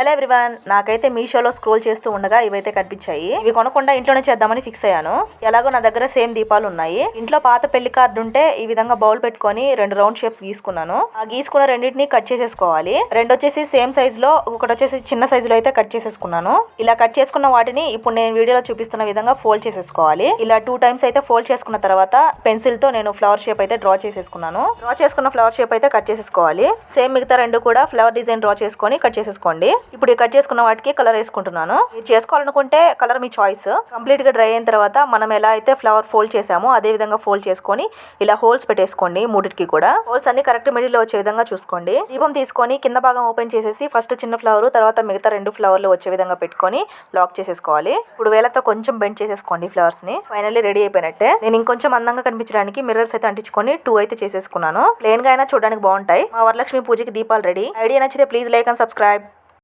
Hello everyone నాకైతే మీషోలో scroll చేస్తూ ఉండగా ఇవైతే కనిపించాయి. ఇవి కొనకుండా ఇంట్లోనే చేద్దామని ఫిక్స్ అయ్యాను. ఎలాగో నా దగ్గర సేమ్ దీపాలు ఉన్నాయి ఇంట్లో పాత పెళ్ళి కార్డు ఉంటే ఈ విధంగా బౌల్ పెట్టుకొని రెండు రౌండ్ షేప్స్ గీసుకున్నాను. ఆ గీసుకున్న రెండింటిని కట్ చేసేసుకోవాలి. రెండు వచ్చేసి సేమ్ సైజ్లో ఒకటి వచ్చేసి చిన్న సైజులో అయితే కట్ చేసేసుకున్నాను. ఇలా కట్ చేసుకున్న వాటిని ఇప్పుడు నేను వీడియోలో చూపిస్తున్న విధంగా ఫోల్డ్ చేసేసుకోవాలి. ఇలా టూ టైమ్స్ అయితే ఫోల్డ్ చేసుకున్న తర్వాత పెన్సిల్తో నేను ఫ్లవర్ షేప్ అయితే డ్రా చేసేసుకున్నాను. డ్రా చేసుకున్న ఫ్లవర్ షేప్ అయితే కట్ చేసేసుకోవాలి. సేమ్ మిగతా రెండు కూడా ఫ్లవర్ డిజైన్ డ్రా చేసుకొని కట్ చేసేసుకోండి. ఇప్పుడు కట్ చేసుకున్న వాటికి కలర్ వేసుకుంటున్నాను. మీరు చేసుకోవాలనుకుంటే కలర్ మీ చాయిస్ కంప్లీట్గా డ్రై అయిన తర్వాత మనం ఎలా అయితే ఫ్లవర్ ఫోల్డ్ చేసామో అదే విధంగా ఫోల్డ్ చేసుకొని ఇలా హోల్స్ పెట్టేసుకోండి మూడిటికి కూడా. హోల్స్ అన్ని కరెక్ట్ మిడిల్లో వచ్చే విధంగా చూసుకోండి. దీపం తీసుకొని కింద భాగం ఓపెన్ చేసేసి ఫస్ట్ చిన్న ఫ్లవర్ తర్వాత మిగతా రెండు ఫ్లవర్లు వచ్చే విధంగా పెట్టుకొని లాక్ చేసేసుకోవాలి. ఇప్పుడు వేలతో కొంచెం బెండ్ చేసేసుకోండి ఫ్లవర్స్ని. ఫైనల్లీ రెడీ అయిపోయినట్టే. నేను ఇంకొంచెం అందంగా కనిపించడానికి మిర్రర్స్ అయితే అంటించుకొని టూ అయితే చేసేసుకున్నాను. ప్లేన్గా అయినా చూడడానికి బాగుంటాయి. మా వరలక్ష్మి పూజకి దీపాలు రెడీ ఐడియా నచ్చితే ప్లీజ్ లైక్ అండ్ సబ్స్క్రైబ్